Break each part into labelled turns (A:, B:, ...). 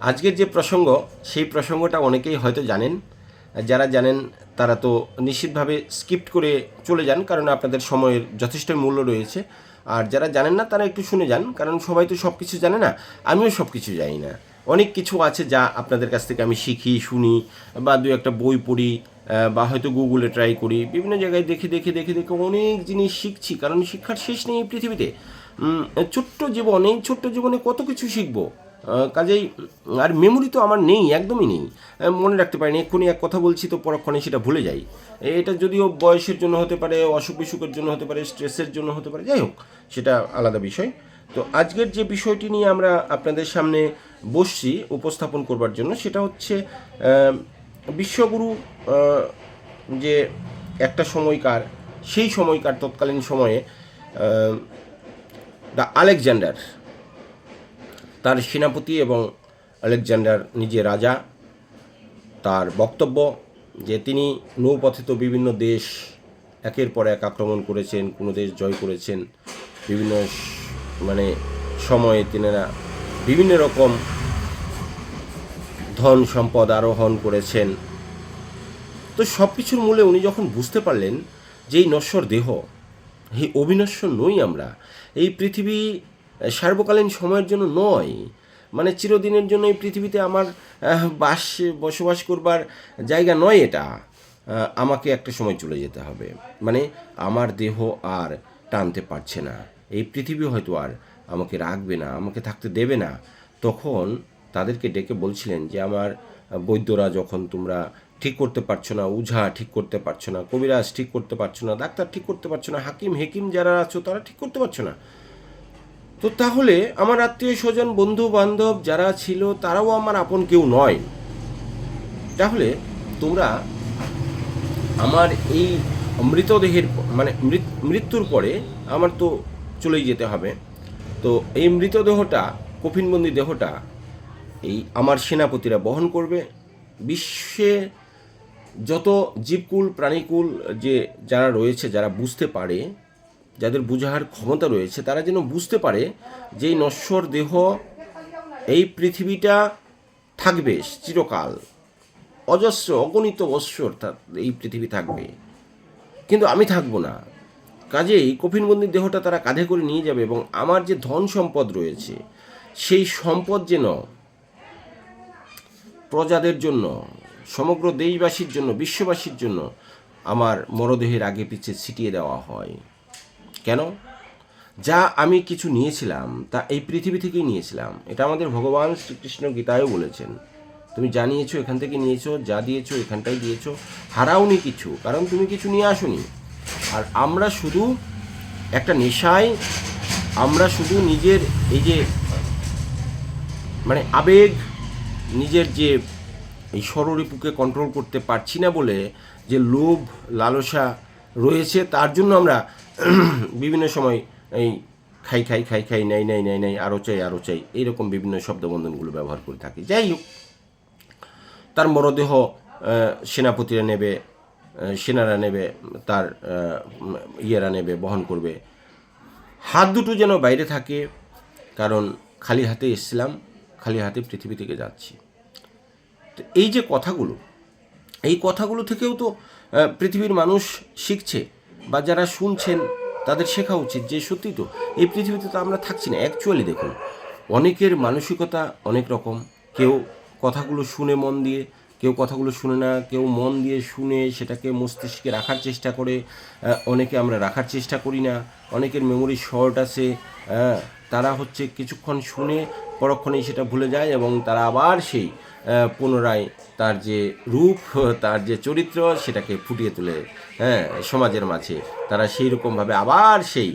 A: আজকের যে প্রসঙ্গ, সেই প্রসঙ্গটা অনেকেই হয়তো জানেন। যারা জানেন, তারা তো নিশ্চিতভাবে স্কিপ্ট করে চলে যান, কারণ আপনাদের সময়ের যথেষ্ট মূল্য রয়েছে। আর যারা জানেন না, তারা একটু শুনে যান, কারণ সবাই তো সব কিছু জানে না, আমিও সব কিছু জানি না। অনেক কিছু আছে যা আপনাদের কাছ থেকে আমি শিখি, শুনি, বা দু একটা বই পড়ি বা হয়তো গুগলে ট্রাই করি, বিভিন্ন জায়গায় দেখে দেখে দেখে দেখে অনেক জিনিস শিখছি, কারণ শিক্ষার শেষ নেই এই পৃথিবীতে। ছোট্ট জীবন এই ছোট্ট জীবনে কত কিছু শিখব? কাজেই, আর মেমোরি তো আমার নেই, একদমই নেই। মনে রাখতে পারিনি, এক্ষুনি এক কথা বলছি তো পরক্ষণে সেটা ভুলে যাই। এটা যদিও বয়সের জন্য হতে পারে, অসুখ বিসুখের জন্য হতে পারে স্ট্রেসের জন্য হতে পারে, যাই হোক, সেটা আলাদা বিষয়। তো আজকের যে বিষয়টি নিয়ে আমরা আপনাদের সামনে বসছি, উপস্থাপন করবার জন্য, সেটা হচ্ছে বিশ্বগুরু যে একটা সময়কার, সেই সময়কার তৎকালীন সময়ে দ্য আলেকজান্ডার তার সেনাপতি এবং আলেকজান্ডার নিজে রাজা, তার বক্তব্য যে তিনি নৌপথে তো বিভিন্ন দেশ একের পর এক আক্রমণ করেছেন, কোনো দেশ জয় করেছেন, বিভিন্ন মানে সময়ে তিনারা বিভিন্ন রকম ধন সম্পদ আরোহণ করেছেন। তো সব কিছুর মূলে উনি যখন বুঝতে পারলেন যে এই নশ্বর দেহ, এই অবিনশ্বর নই আমরা, এই পৃথিবী সার্বকালীন সময়ের জন্য নয়। মানে চিরদিনের জন্য এই পৃথিবীতে আমার বাস, বসবাস করবার জায়গা নয় এটা। আমাকে একটা সময় চলে যেতে হবে। মানে আমার দেহ আর টানতে পারছে না। এই পৃথিবী হয়তো আর আমাকে রাখবে না, আমাকে থাকতে দেবে না। তখন তাদেরকে ডেকে বলছিলেন যে, আমার বৈদ্যরা যখন তোমরা ঠিক করতে পারছ না, উঝা ঠিক করতে পারছ না, কবিরাজ ঠিক করতে পারছ না, ডাক্তার ঠিক করতে পারছ না, হাকিম হেকিম যারা আছো তারা ঠিক করতে পারছ না। তো তাহলে আমার আত্মীয় স্বজন বন্ধু বান্ধব যারা ছিল, তারাও আমার আপন কেউ নয়। তাহলে তোমরা আমার এই মৃতদেহের মানে মৃত্যুর পরে আমার তো চলেই যেতে হবে। তো এই মৃতদেহটা, কফিনবন্দি দেহটা এই আমার সেনাপতিরা বহন করবে। বিশ্বে যত জীবকুল, প্রাণীকুল যে যারা রয়েছে, যারা বুঝতে পারে যাদের বুঝার ক্ষমতা রয়েছে, তারা যেন বুঝতে পারে যে এই নশ্বর দেহ এই পৃথিবীটা থাকবে চিরকাল। অজস্র, অগণিত বৎসর এই পৃথিবী থাকবে। কিন্তু আমি থাকব না। কাজেই কফিনবন্দির দেহটা তারা কাঁধে করে নিয়ে যাবে এবং আমার যে ধন সম্পদ রয়েছে, সেই সম্পদ যেন প্রজাদের জন্য, সমগ্র দেশবাসীর জন্য, বিশ্ববাসীর জন্য আমার মরদেহের আগে পিছে ছিটিয়ে দেওয়া হয়। কেন? যা আমি কিছু নিয়েছিলাম, তা এই পৃথিবী থেকেই নিয়েছিলাম। এটা আমাদের ভগবান শ্রীকৃষ্ণ গীতায়ও বলেছেন। তুমি যা নিয়েছো এখান থেকে নিয়েছো, যা দিয়েছ এখানটাই দিয়েছ হারাওনি কিছু, কারণ তুমি কিছু নিয়ে আসোনি। আর আমরা শুধু একটা নেশায়, আমরা শুধু নিজের এই যে মানে আবেগ, নিজের যে এই সররিপুকে কন্ট্রোল করতে পারছি না বলে যে লোভ, লালসা রয়েছে, তার জন্য আমরা বিভিন্ন সময় এই খাই খাই খাই খাই, নাই নাই নাই নাই আরও চাই আরও চাই, এইরকম বিভিন্ন শব্দবন্ধনগুলো ব্যবহার করে থাকি। যাই হোক, তার মরদেহ সেনাপতিরা নেবে সেনারা নেবে, তার ইয়েরা নেবে, বহন করবে। হাত দুটো যেন বাইরে থাকে, কারণ খালি হাতে এসছিলাম, খালি হাতে পৃথিবী থেকে যাচ্ছি। তো এই যে কথাগুলো, এই কথাগুলো থেকেও তো পৃথিবীর মানুষ শিখছে। বা যারা শুনছেন, তাদের শেখা উচিত যে সত্যি তো, এই পৃথিবীতে তো আমরা থাকছি না। অ্যাকচুয়ালি দেখুন, অনেকের মানসিকতা অনেক রকম। কেউ কথাগুলো শুনে মন দিয়ে, কেউ কথাগুলো শুনে না, কেউ মন দিয়ে শুনে সেটাকে মস্তিষ্কে রাখার চেষ্টা করে। অনেকে আমরা রাখার চেষ্টা করি না। অনেকের মেমোরি শর্ট আছে। তারা হচ্ছে কিছুক্ষণ শুনে পরক্ষণেই সেটা ভুলে যায় এবং তারা আবার সেই পুনরায় তার যে রূপ, তার যে চরিত্র সেটাকে ফুটিয়ে তোলে হ্যাঁ সমাজের মাঝে। তারা সেই রকমভাবে আবার সেই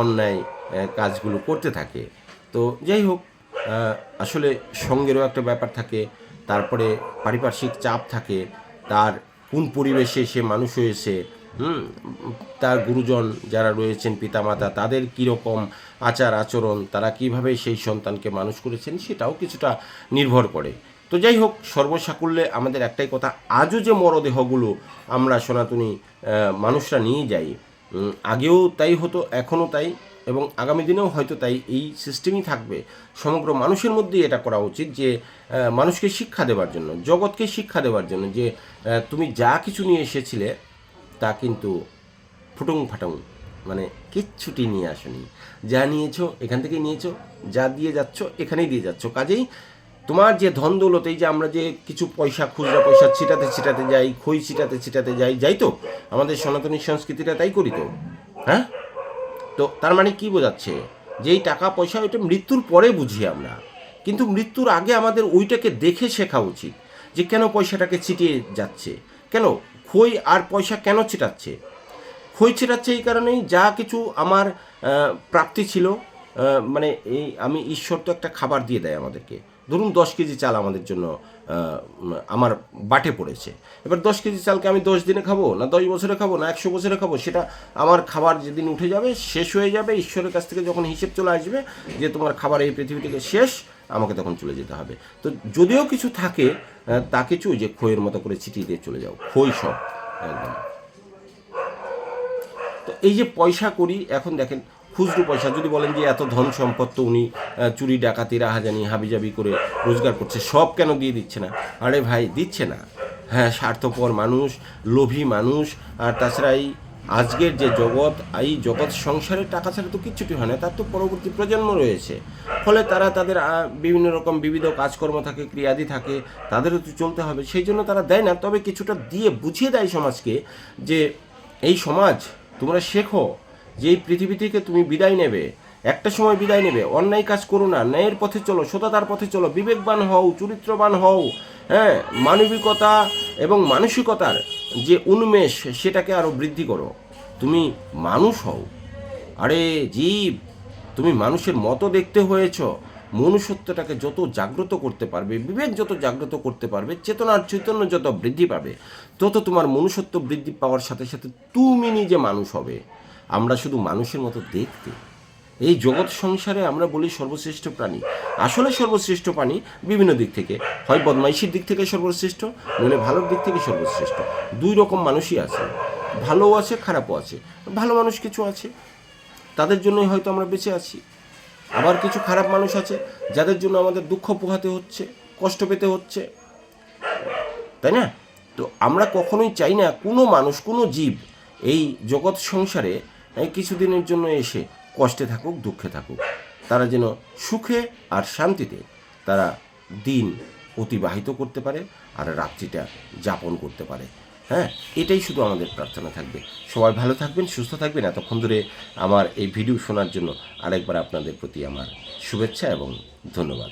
A: অন্যায় কাজগুলো করতে থাকে। তো যাই হোক আসলে সঙ্গেরও একটা ব্যাপার থাকে, তারপরে পারিপার্শ্বিক চাপ থাকে, তার কোন পরিবেশে সে মানুষ হয়েছে হুম, তার গুরুজন যারা রয়েছেন পিতামাতা, তাদের কীরকম আচার আচরণ, তারা কীভাবে সেই সন্তানকে মানুষ করেছেন সেটাও কিছুটা নির্ভর করে। তো যাই হোক, সর্বসাকুল্যে আমাদের একটাই কথা, আজও যে মরদেহগুলো আমরা সনাতনী মানুষরা নিয়ে যাই আগেও তাই হতো, এখনও তাই, এবং আগামী দিনেও হয়তো তাই, এই সিস্টেমই থাকবে। সমগ্র মানুষের মধ্যেই এটা করা উচিত যে মানুষকে শিক্ষা দেওয়ার জন্য, জগৎকে শিক্ষা দেওয়ার জন্য যে তুমি যা কিছু নিয়ে এসেছিলে তা কিন্তু ফুটুং ফাটুং মানে কিচ্ছুটি নিয়ে আসনি। যা নিয়েছো এখান থেকেই নিয়েছো, যা দিয়ে যাচ্ছ এখানেই দিয়ে যাচ্ছ। কাজেই তোমার যে ধন দৌলত, এই যে আমরা যে কিছু পয়সা, খুচরা পয়সা ছিটাতে ছিটাতে যাই, খই ছিটাতে ছিটাতে যাই যাই তো? আমাদের সনাতনী সংস্কৃতিটা তাই করি তো? হ্যাঁ? তো তার মানে কি বোঝাচ্ছে? যে এই টাকা, পয়সা ওইটা মৃত্যুর পরে বুঝি আমরা। কিন্তু মৃত্যুর আগে আমাদের ওইটাকে দেখে শেখা উচিত যে কেন পয়সাটাকে ছিটিয়ে যাচ্ছে? কেন? খই আর পয়সা কেন ছিটাচ্ছে? খই ছিটাচ্ছে এই কারণেই যা কিছু আমার প্রাপ্তি ছিল মানে এই আমি ঈশ্বর তো একটা খাবার দিয়ে দেয় আমাদেরকে। ধরুন দশ কেজি চাল আমাদের জন্য আমার বাটে পড়েছে। এবার দশ কেজি চালকে আমি দশ দিনে খাব না দশ বছরে খাব না একশো বছরে খাব? সেটা আমার খাবার যেদিন উঠে যাবে, শেষ হয়ে যাবে, ঈশ্বরের কাছ থেকে যখন হিসেব চলে আসবে যে তোমার খাবার এই পৃথিবী থেকে শেষ আমাকে তখন চলে যেতে হবে। তো যদিও কিছু থাকে আহ, তা কিছু যে খইয়ের মতো করে ছিটিয়ে দিয়ে চলে যাও। খই সব একদম। তো এই যে পয়সা করি এখন দেখেন খুচরো পয়সা যদি বলেন যে এত ধন সম্পদ তো উনি চুরি ডাকাতি রাহাজানি হাবিজাবি করে রোজগার করছে সব কেন দিয়ে দিচ্ছে না? আরে ভাই দিচ্ছে না। হ্যাঁ স্বার্থপর মানুষ লোভী মানুষ আর তাছাড়া এই আজকের যে জগৎ, এই জগৎ সংসারের টাকা ছাড়া তো কিচ্ছুটি হয় না, তার তো পরবর্তী প্রজন্ম রয়েছে। ফলে তারা তাদের বিভিন্ন রকম বিবিধ কাজকর্ম থাকে, ক্রিয়াদি থাকে, তাদেরও তো চলতে হবে। সেই জন্য তারা দেয় না, তবে কিছুটা দিয়ে বুঝিয়ে দেয় সমাজকে যে, এই সমাজ, তোমরা শেখো যে এই পৃথিবী থেকে তুমি বিদায় নেবে। একটা সময় বিদায় নেবে। অন্যায় কাজ করো না, ন্যায়ের পথে চলো সততার পথে চলো, বিবেকবান হও, চরিত্রবান হও হ্যাঁ মানবিকতা এবং মানসিকতার যে উন্মেষ, সেটাকে আরও বৃদ্ধি করো। তুমি মানুষ হও। আরে জীব, তুমি মানুষের মতো দেখতে হয়েছ। মনুষ্যত্বটাকে যত জাগ্রত করতে পারবে, বিবেক যত জাগ্রত করতে পারবে, চেতনার চৈতন্য যত বৃদ্ধি পাবে, তত তোমার মনুষ্যত্ব বৃদ্ধি পাওয়ার সাথে সাথে তুমি নিজে মানুষ হবে। আমরা শুধু মানুষের মতো দেখতে। এই জগৎ সংসারে আমরা বলি সর্বশ্রেষ্ঠ প্রাণী। আসলে সর্বশ্রেষ্ঠ প্রাণী বিভিন্ন দিক থেকে। হয় বদমাইশির দিক থেকে সর্বশ্রেষ্ঠ নইলে ভালোর দিক থেকে সর্বশ্রেষ্ঠ। দুই রকম মানুষই আছে। ভালোও আছে, খারাপও আছে। ভালো মানুষ কিছু আছে। তাদের জন্যই হয়তো আমরা বেঁচে আছি। আবার কিছু খারাপ মানুষ আছে, যাদের জন্য আমাদের দুঃখ পোহাতে হচ্ছে, কষ্ট পেতে হচ্ছে। তাই না? তো আমরা কখনোই চাই না কোনো মানুষ, কোনো জীব এই জগৎ সংসারে কিছুদিনের জন্য এসে কষ্টে থাকুক, দুঃখে থাকুক। তারা যেন সুখে আর শান্তিতে তারা দিন অতিবাহিত করতে পারে আর রাত্রিটা যাপন করতে পারে। হ্যাঁ এটাই শুধু আমাদের প্রার্থনা থাকবে। সবাই ভালো থাকবেন, সুস্থ থাকবেন। এতক্ষণ ধরে আমার এই ভিডিও শোনার জন্য আরেকবার আপনাদের প্রতি আমার শুভেচ্ছা এবং ধন্যবাদ।